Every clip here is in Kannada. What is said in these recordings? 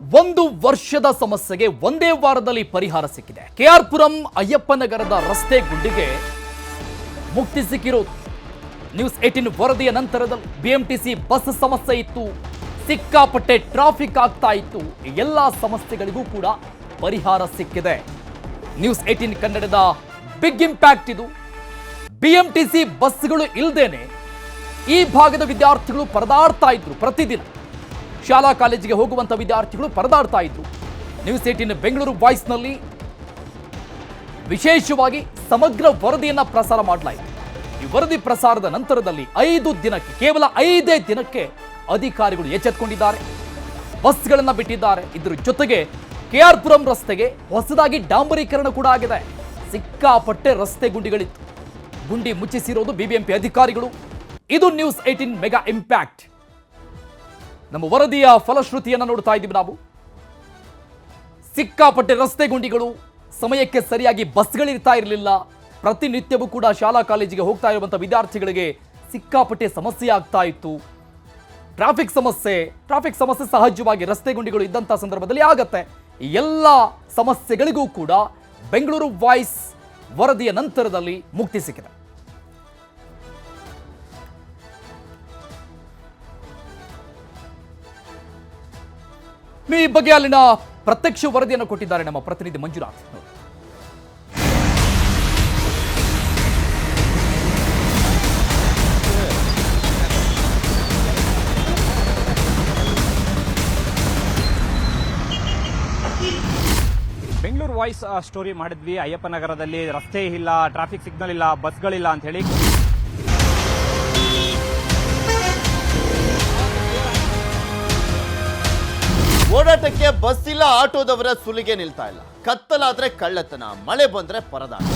ಒಂದು ವರ್ಷದ ಸಮಸ್ಯೆಗೆ ಒಂದೇ ವಾರದಲ್ಲಿ ಪರಿಹಾರ ಸಿಕ್ಕಿದೆ. ಕೆ ಆರ್ ಪುರಂ ಅಯ್ಯಪ್ಪನಗರದ ರಸ್ತೆ ಗುಂಡಿಗೆ ಮುಕ್ತಿ ಸಿಕ್ಕಿರೋದು. ನ್ಯೂಸ್ ಏಟಿನ್ ವರದಿಯ ನಂತರದಲ್ಲಿ ಬಿಎಂಟಿಸಿ ಬಸ್ ಸಮಸ್ಯೆ ಇತ್ತು. ಸಿಕ್ಕಾಪಟ್ಟೆ ಟ್ರಾಫಿಕ್ ಆಗ್ತಾ ಇತ್ತು. ಎಲ್ಲ ಸಮಸ್ಯೆಗಳಿಗೂ ಕೂಡ ಪರಿಹಾರ ಸಿಕ್ಕಿದೆ. ನ್ಯೂಸ್ ಏಟಿನ್ ಕನ್ನಡದ ಬಿಗ್ ಇಂಪ್ಯಾಕ್ಟ್ ಇದು. ಬಿಎಂಟಿಸಿ ಬಸ್ಗಳು ಇಲ್ಲದೇನೆ ಈ ಭಾಗದ ವಿದ್ಯಾರ್ಥಿಗಳು ಪರದಾಡ್ತಾ ಇದ್ರು ಪ್ರತಿದಿನ. ಶಾಲಾ ಕಾಲೇಜಿಗೆ ಹೋಗುವಂತ ವಿದ್ಯಾರ್ಥಿಗಳು ಪರದಾಡ್ತಾ ಇದ್ರು. ನ್ಯೂಸ್ ಏಟಿನ್ ಬೆಂಗಳೂರು ವಾಯ್ಸ್ನಲ್ಲಿ ವಿಶೇಷವಾಗಿ ಸಮಗ್ರ ವರದಿಯನ್ನು ಪ್ರಸಾರ ಮಾಡಲಾಯಿತು. ಈ ವರದಿ ಪ್ರಸಾರದ ನಂತರದಲ್ಲಿ ಐದು ದಿನಕ್ಕೆ, ಕೇವಲ ಐದೇ ದಿನಕ್ಕೆ ಅಧಿಕಾರಿಗಳು ಎಚ್ಚೆತ್ಕೊಂಡಿದ್ದಾರೆ. ಬಸ್ಗಳನ್ನು ಬಿಟ್ಟಿದ್ದಾರೆ. ಇದರ ಜೊತೆಗೆ ಕೆಆರ್ ಪುರಂ ರಸ್ತೆಗೆ ಹೊಸದಾಗಿ ಡಾಂಬರೀಕರಣ ಕೂಡ ಆಗಿದೆ. ಸಿಕ್ಕಾಪಟ್ಟೆ ರಸ್ತೆ ಗುಂಡಿಗಳಿತ್ತು. ಗುಂಡಿ ಮುಚ್ಚಿಸಿರೋದು ಬಿಬಿಎಂಪಿ ಅಧಿಕಾರಿಗಳು. ಇದು ನ್ಯೂಸ್ ಏಟೀನ್ ಮೆಗಾ ಇಂಪ್ಯಾಕ್ಟ್ ನಮ್ಮ ವರದಿಯ ಫಲಶ್ರುತಿಯನ್ನು ನೋಡ್ತಾ ಇದ್ದೀವಿ ನಾವು. ಸಿಕ್ಕಾಪಟ್ಟೆ ರಸ್ತೆ ಗುಂಡಿಗಳು, ಸಮಯಕ್ಕೆ ಸರಿಯಾಗಿ ಬಸ್ಗಳಿರ್ತಾ ಇರಲಿಲ್ಲ. ಪ್ರತಿನಿತ್ಯವೂ ಕೂಡ ಶಾಲಾ ಕಾಲೇಜಿಗೆ ಹೋಗ್ತಾ ಇರುವಂಥ ವಿದ್ಯಾರ್ಥಿಗಳಿಗೆ ಸಿಕ್ಕಾಪಟ್ಟೆ ಸಮಸ್ಯೆ ಆಗ್ತಾ ಇತ್ತು. ಟ್ರಾಫಿಕ್ ಸಮಸ್ಯೆ ಟ್ರಾಫಿಕ್ ಸಮಸ್ಯೆ ಸಹಜವಾಗಿ ರಸ್ತೆ ಗುಂಡಿಗಳು ಇದ್ದಂಥ ಸಂದರ್ಭದಲ್ಲಿ ಆಗತ್ತೆ. ಎಲ್ಲ ಸಮಸ್ಯೆಗಳಿಗೂ ಕೂಡ ಬೆಂಗಳೂರು ವಾಯ್ಸ್ ವರದಿಯ ನಂತರದಲ್ಲಿ ಮುಕ್ತಿ ಸಿಕ್ಕಿದೆ. ಈ ಬಗ್ಗೆ ಅಲ್ಲಿನ ಪ್ರತ್ಯಕ್ಷ ವರದಿಯನ್ನು ಕೊಟ್ಟಿದ್ದಾರೆ ನಮ್ಮ ಪ್ರತಿನಿಧಿ ಮಂಜುನಾಥ್. ಬೆಂಗಳೂರು ವಾಯ್ಸ್ ಸ್ಟೋರಿ ಮಾಡಿದ್ವಿ. ಅಯ್ಯಪ್ಪನಗರದಲ್ಲಿ ರಸ್ತೆ ಇಲ್ಲ ಟ್ರಾಫಿಕ್ ಸಿಗ್ನಲ್ ಇಲ್ಲ ಬಸ್ಗಳಿಲ್ಲ ಅಂತ ಹೇಳಿ. ಓಡಾಟಕ್ಕೆ ಬಸ್ ಇಲ್ಲ ಆಟೋದವರ ಸುಲಿಗೆ ನಿಲ್ತಾ ಇಲ್ಲ. ಕತ್ತಲಾದ್ರೆ ಕಳ್ಳತನ ಮಳೆ ಬಂದ್ರೆ ಪರದಾಟ.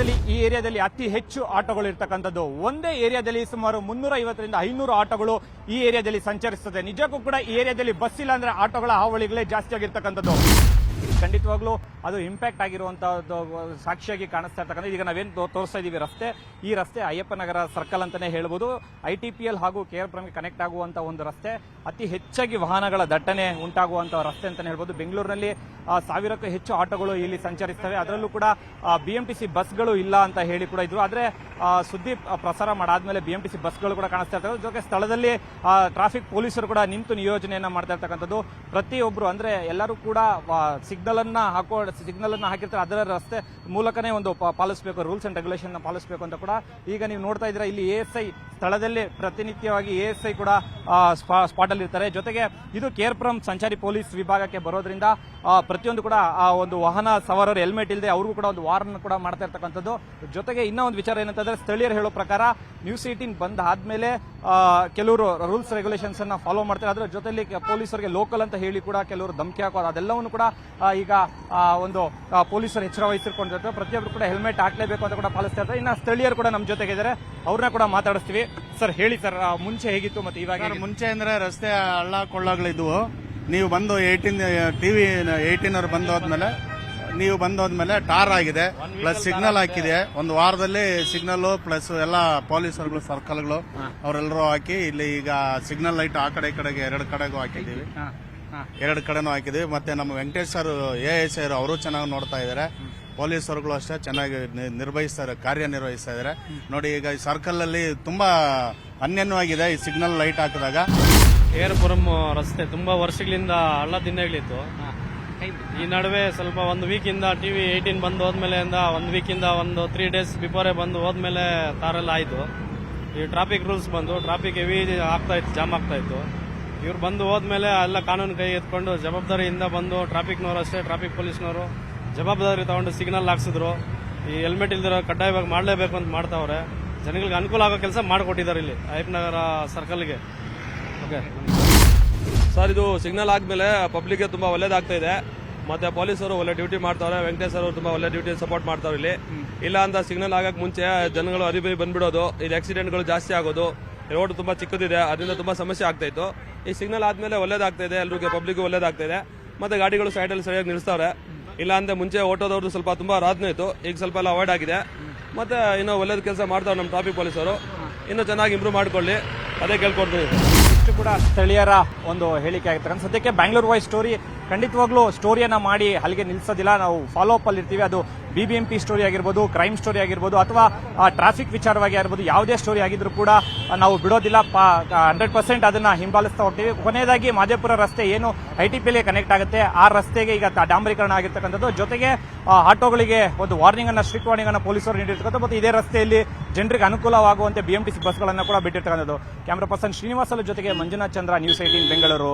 ಈ ಏರಿಯಾದಲ್ಲಿ ಅತಿ ಹೆಚ್ಚು ಆಟೋಗಳು ಇರ್ತಕ್ಕಂಥದ್ದು. ಒಂದೇ ಏರಿಯಾದಲ್ಲಿ ಸುಮಾರು ಮುನ್ನೂರ ಐವತ್ತರಿಂದ ಐನೂರು ಆಟೋಗಳು ಈ ಏರಿಯಾದಲ್ಲಿ ಸಂಚರಿಸುತ್ತದೆ. ನಿಜಕ್ಕೂ ಕೂಡ ಈ ಏರಿಯಾದಲ್ಲಿ ಬಸ್ ಇಲ್ಲ ಅಂದ್ರೆ ಆಟೋಗಳ ಹಾವಳಿಗಳೇ ಜಾಸ್ತಿ ಆಗಿರ್ತಕ್ಕಂಥದ್ದು. ಖಂಡಿತವಾಗ್ಲೂ ಅದು ಇಂಪ್ಯಾಕ್ಟ್ ಆಗಿರುವಂತಹ ಸಾಕ್ಷಿಯಾಗಿ ಕಾಣಿಸ್ತಾ ಇರ್ತಕ್ಕಂಥ ಈಗ ನಾವೇನು ತೋರಿಸ್ತಾ ಇದೀವಿ, ರಸ್ತೆ. ಈ ರಸ್ತೆ ಅಯ್ಯಪ್ಪನಗರ ಸರ್ಕಲ್ ಅಂತಾನೆ ಹೇಳ್ಬೋದು. ಐ ಟಿ ಪಿ ಎಲ್ ಹಾಗೂ ಕೆ ಆರ್ ಕನೆಕ್ಟ್ ಆಗುವಂತಹ ಒಂದು ರಸ್ತೆ. ಅತಿ ಹೆಚ್ಚಾಗಿ ವಾಹನಗಳ ದಟ್ಟಣೆ ಉಂಟಾಗುವಂತಹ ರಸ್ತೆ ಅಂತಾನೆ ಹೇಳ್ಬೋದು. ಬೆಂಗಳೂರಿನಲ್ಲಿ ಸಾವಿರಕ್ಕೂ ಹೆಚ್ಚು ಆಟೋಗಳು ಇಲ್ಲಿ ಸಂಚರಿಸ್ತವೆ. ಅದರಲ್ಲೂ ಕೂಡ ಬಿ ಎಂ ಟಿ ಸಿ ಬಸ್ಗಳು ಇಲ್ಲ ಅಂತ ಹೇಳಿ ಕೂಡ ಇದ್ರು. ಆದ್ರೆ ಸುದ್ದಿ ಪ್ರಸಾರ ಮಾಡಾದ್ಮೇಲೆ ಬಿ ಎಂ ಬಸ್ಗಳು ಕೂಡ ಕಾಣಿಸ್ತಾ ಇರ್ತವೆ. ಜೊತೆಗೆ ಸ್ಥಳದಲ್ಲಿ ಟ್ರಾಫಿಕ್ ಪೊಲೀಸರು ಕೂಡ ನಿಂತು ನಿಯೋಜನೆಯನ್ನ ಮಾಡ್ತಾ ಇರ್ತಕ್ಕಂಥದ್ದು. ಪ್ರತಿಯೊಬ್ರು, ಅಂದ್ರೆ ಎಲ್ಲರೂ ಕೂಡ ಸಿಗ್ನಲ್ ಅನ್ನ ಹಾಕೋ ಸಿಗ್ನಲ್ ಅನ್ನ ಹಾಕಿರ್ತಾರೆ. ಅದರ ರಸ್ತೆ ಮೂಲಕನೇ ಒಂದು ಪಾಲಿಸಬೇಕು, ರೂಲ್ಸ್ ಅಂಡ್ ರೆಗ್ಯುಲೇಷನ್ ಪಾಲಿಸಬೇಕು ಅಂತ ಕೂಡ ಈಗ ನೀವು ನೋಡ್ತಾ ಇದ್ದೀರಾ. ಇಲ್ಲಿ ಎ ಎಸ್ ಐ ಸ್ಥಳದಲ್ಲಿ ಪ್ರತಿನಿತ್ಯವಾಗಿ ಎ ಎಸ್ ಐ ಕೂಡ ಸ್ಪಾಟ್ ಅಲ್ಲಿ ಇರ್ತಾರೆ. ಜೊತೆಗೆ ಇದು ಕೇರ್ಪುರಂ ಸಂಚಾರಿ ಪೊಲೀಸ್ ವಿಭಾಗಕ್ಕೆ ಬರೋದ್ರಿಂದ ಪ್ರತಿಯೊಂದು ಕೂಡ, ಆ, ಒಂದು ವಾಹನ ಸವಾರರು, ಹೆಲ್ಮೆಟ್ ಇಲ್ಲದೆ ಅವ್ರಿಗೂ ಕೂಡ ಒಂದು ವಾರ್ನ್ ಕೂಡ ಮಾಡ್ತಾ ಇರ್ತಕ್ಕಂಥದ್ದು. ಜೊತೆಗೆ ಇನ್ನೂ ಒಂದು ವಿಚಾರ ಏನಂತಂದ್ರೆ ಸ್ಥಳೀಯರು ಹೇಳೋ ಪ್ರಕಾರ ನ್ಯೂಸ್ ಏಟೀನ್ ಬಂದ್ ಆದ್ಮೇಲೆ ಕೆಲವರು ರೂಲ್ಸ್ ರೆಗ್ಯುಲೇಷನ್ಸ್ ಅನ್ನ ಫಾಲೋ ಮಾಡ್ತಾರೆ. ಅದರ ಜೊತೆಯಲ್ಲಿ ಪೊಲೀಸರಿಗೆ ಲೋಕಲ್ ಅಂತ ಹೇಳಿ ಕೂಡ ಕೆಲವರು ಧಮಕಿ ಹಾಕೋದು ಅದೆಲ್ಲವನ್ನು ಕೂಡ ಈಗ ಒಂದು ಪೊಲೀಸರು ಎಚ್ಚರ ವಹಿಸಿಕೊಂಡಿರ್ತಾರೆ ಪ್ರತಿಯೊಬ್ಬರು ಕೂಡ ಹೆಲ್ಮೆಟ್ ಹಾಕ್ಲೇಬೇಕು ಅಂತ ಕೂಡ ಪಾಲಿಸ್ತಾ ಇದ್ದಾರೆ. ಇನ್ನು ಸ್ಥಳೀಯರು ಕೂಡ ನಮ್ಮ ಜೊತೆಗೆ ಇದ್ದಾರೆ. ಅವ್ರನ್ನ ಕೂಡ ಮಾತಾಡಿಸ್ತೀವಿ. ಸರ್ ಹೇಳಿ ಸರ್ ಮುಂಚೆ ಹೇಗಿತ್ತು ಮತ್ತೆ ಇವಾಗ ಮುಂಚೆ ಅಂದ್ರೆ ರಸ್ತೆ ಹಳ್ಳ ಕೊಳ್ಳಗಳಿದ್ವು ನೀವು ಬಂದು ಏಯ್ಟೀನ್ ಟಿವಿ ಏಯ್ಟೀನ್ ಅವ್ರು ಬಂದು ಹೋದ್ಮೇಲೆ ನೀವು ಬಂದು ಹೋದ್ಮೇಲೆ ಟಾರ್ ಆಗಿದೆ ಪ್ಲಸ್ ಸಿಗ್ನಲ್ ಹಾಕಿದೆ. ಒಂದು ವಾರದಲ್ಲಿ ಸಿಗ್ನಲ್ ಪ್ಲಸ್ ಎಲ್ಲ ಪೊಲೀಸರುಗಳು ಸರ್ಕಲ್ಗಳು ಅವರೆಲ್ಲರೂ ಹಾಕಿ ಇಲ್ಲಿ ಈಗ ಸಿಗ್ನಲ್ ಲೈಟ್ ಆ ಕಡೆ ಈ ಕಡೆಗೆ ಎರಡು ಕಡೆಗೂ ಹಾಕಿದ್ದೀವಿ. ಎರಡು ಕಡೆನೂ ಹಾಕಿದ್ವಿ ಮತ್ತೆ ನಮ್ಮ ವೆಂಕಟೇಶ್ ಸರ್ ಎ ಎಸ್ ಐರು ಅವರು ಚೆನ್ನಾಗಿ ನೋಡ್ತಾ ಇದ್ದಾರೆ. ಪೊಲೀಸರುಗಳು ಅಷ್ಟೇ ಚೆನ್ನಾಗಿ ನಿರ್ವಹಿಸ್ತಾರೆ ಕಾರ್ಯನಿರ್ವಹಿಸ್ತಾ ಇದ್ದಾರೆ. ನೋಡಿ ಈಗ ಈ ಸರ್ಕಲ್ ಅಲ್ಲಿ ತುಂಬಾ ಅನ್ಯನ್ಯವಾಗಿದೆ ಈ ಸಿಗ್ನಲ್ ಲೈಟ್ ಹಾಕಿದಾಗ. ಏರ್ಪುರಂ ರಸ್ತೆ ತುಂಬಾ ವರ್ಷಗಳಿಂದ ಹಳ್ಳ ದಿನಗಳಿತ್ತು ಈ ನಡುವೆ ಸ್ವಲ್ಪ ಒಂದು ವೀಕಿಂದ ಟಿವಿ ಏಯ್ಟೀನ್ ಬಂದು ಹೋದ್ಮೇಲೆ ಒಂದು ವೀಕಿಂದ ಒಂದು ತ್ರೀ ಡೇಸ್ ಬಿಫೋರೇ ಬಂದು ಹೋದ್ಮೇಲೆ ತಾರೆಲ್ಲ ಆಯ್ತು. ಈ ಟ್ರಾಫಿಕ್ ರೂಲ್ಸ್ ಬಂದು ಟ್ರಾಫಿಕ್ ಹೆವಿ ಆಗ್ತಾ ಇತ್ತು ಜಾಮ್ ಆಗ್ತಾ ಇತ್ತು. ಇವ್ರು ಬಂದು ಹೋದ್ಮೇಲೆ ಎಲ್ಲ ಕಾನೂನು ಕೈ ಎತ್ಕೊಂಡು ಜವಾಬ್ದಾರಿಯಿಂದ ಬಂದು ಟ್ರಾಫಿಕ್ನವರು ಅಷ್ಟೇ ಟ್ರಾಫಿಕ್ ಪೊಲೀಸ್ನವರು ಜವಾಬ್ದಾರಿ ತಗೊಂಡು ಸಿಗ್ನಲ್ ಹಾಕ್ಸಿದ್ರು. ಈ ಹೆಲ್ಮೆಟ್ ಇಲ್ದಿರೋ ಕಡ್ಡಾಯವಾಗಿ ಮಾಡಲೇಬೇಕು ಅಂತ ಮಾಡ್ತಾವ್ರೆ. ಜನಗಳಿಗೆ ಅನುಕೂಲ ಆಗೋ ಕೆಲಸ ಮಾಡಿಕೊಟ್ಟಿದ್ದಾರೆ ಇಲ್ಲಿ ನಗರ ಸರ್ಕಲ್ಗೆ ಓಕೆ ಸರ್ ಇದು ಸಿಗ್ನಲ್ ಆದ್ಮೇಲೆ ಪಬ್ಲಿಕ್ಗೆ ತುಂಬಾ ಒಳ್ಳೇದಾಗ್ತಾ ಇದೆ. ಮತ್ತೆ ಪೊಲೀಸರು ಒಳ್ಳೆ ಡ್ಯೂಟಿ ಮಾಡ್ತಾರೆ ವೆಂಕಟೇಶ್ ಅವರು ತುಂಬಾ ಒಳ್ಳೆ ಡ್ಯೂಟಿ ಸಪೋರ್ಟ್ ಮಾಡ್ತಾರೆ ಇಲ್ಲಿ. ಇಲ್ಲ ಅಂತ ಸಿಗ್ನಲ್ ಆಗಕ್ ಮುಂಚೆ ಜನಗಳು ಅರಿಬರಿ ಬಂದ್ಬಿಡೋದು, ಇಲ್ಲಿ ಆಕ್ಸಿಡೆಂಟ್ಗಳು ಜಾಸ್ತಿ ಆಗೋದು ರೋಡ್ ತುಂಬಾ ಚಿಕ್ಕದಿದೆ, ಅದರಿಂದ ತುಂಬಾ ಸಮಸ್ಯೆ ಆಗ್ತಾ ಇತ್ತು. ಈ ಸಿಗ್ನಲ್ ಆದ್ಮೇಲೆ ಒಳ್ಳೇದಾಗ್ತಾ ಇದೆ, ಎಲ್ರಿಗೂ ಪಬ್ಲಿಕ್ ಒಳ್ಳೇದಾಗ್ತಾ ಇದೆ. ಮತ್ತೆ ಗಾಡಿಗಳು ಸೈಡಲ್ಲಿ ಸರಿಯಾಗಿ ನಿಲ್ಲಿಸ್ತಾರೆ ಇಲ್ಲ ಅಂದ್ರೆ ಮುಂಚೆ ಓಟೋದವ್ರದ್ದು ಸ್ವಲ್ಪ ತುಂಬಾ ರಾಜ್ನ ಇತ್ತು, ಈಗ ಸ್ವಲ್ಪ ಎಲ್ಲ ಅವಾಯ್ಡ್ ಆಗಿದೆ. ಮತ್ತೆ ಇನ್ನೂ ಒಳ್ಳೇದು ಕೆಲಸ ಮಾಡ್ತಾರೆ ನಮ್ಮ ಟ್ರಾಫಿಕ್ ಪೊಲೀಸರು ಇನ್ನೂ ಚೆನ್ನಾಗಿ ಇಂಪ್ರೂವ್ ಮಾಡ್ಕೊಳ್ಳಿ, ಅದೇ ಕೇಳ್ಕೊಡ್ತೀನಿ. ಇಷ್ಟು ಕೂಡ ಸ್ಥಳೀಯರ ಒಂದು ಹೇಳಿಕೆ ಆಗಿರ್ತಾರೆ ಸದ್ಯಕ್ಕೆ ಬ್ಯಾಂಗ್ಳೂರ್ ವಾಯ್ಸ್ ಸ್ಟೋರಿ ಖಂಡಿತವಾಗ್ಲೂ ಸ್ಟೋರಿಯನ್ನ ಮಾಡಿ ಅಲ್ಲಿಗೆ ನಿಲ್ಸೋದಿಲ್ಲ. ನಾವು ಫಾಲೋ ಅಪ್ ಅಲ್ಲಿ ಇರ್ತೀವಿ. ಅದು B B M P story ಆಗಿರ್ಬೋದು ಕ್ರೈಮ್ ಸ್ಟೋರಿ ಆಗಿರ್ಬೋದು, ಅಥವಾ ಟ್ರಾಫಿಕ್ ವಿಚಾರವಾಗಿ ಆಗಿರ್ಬೋದು, ಯಾವುದೇ ಸ್ಟೋರಿ ಆಗಿದ್ರು ಕೂಡ ನಾವು ಬಿಡೋದಿಲ್ಲ. ಹಂಡ್ರೆಡ್ ಪರ್ಸೆಂಟ್ ಅದನ್ನ ಹಿಂಬಾಲಿಸ್ತಾ ಹೋಗ್ತೀವಿ. ಕೊನೆಯದಾಗಿ ಮಾದೇಪುರ ರಸ್ತೆ ಏನು ಐ ಟಿ ಪಿಲಿ ಕನೆಕ್ಟ್ ಆಗುತ್ತೆ. ಆ ರಸ್ತೆಗೆ ಈಗ ಡಾಂಬರೀಕರಣ ಆಗಿರ್ತಕ್ಕಂಥದ್ದು. ಜೊತೆಗೆ ಆಟೋಗಳಿಗೆ ಒಂದು ವಾರ್ನಿಂಗ್ ಅನ್ನ ಸ್ಟ್ರಿಕ್ಟ್ ವಾರ್ನಿಂಗ್ ಅನ್ನ ಪೊಲೀಸರು ನೀಡಿರ್ತಕ್ಕಂಥ ಮತ್ತು ಇದೇ ರಸ್ತೆಯಲ್ಲಿ ಜನರಿಗೆ ಅನುಕೂಲವಾಗುವಂತೆ ಬಿಎಂಟಿಸಿ ಬಸ್ಗಳನ್ನು ಕೂಡ ಬಿಟ್ಟಿರ್ತಕ್ಕಂಥದ್ದು. ಕ್ಯಾಮ್ರಾ ಪರ್ಸನ್ ಶ್ರೀನಿವಾಸಲ ಜೊತೆಗೆ ಮಂಜುನಾಥ್ ಚಂದ್ರ ನ್ಯೂಸ್ ಏಟೀನ್ ಬೆಂಗಳೂರು.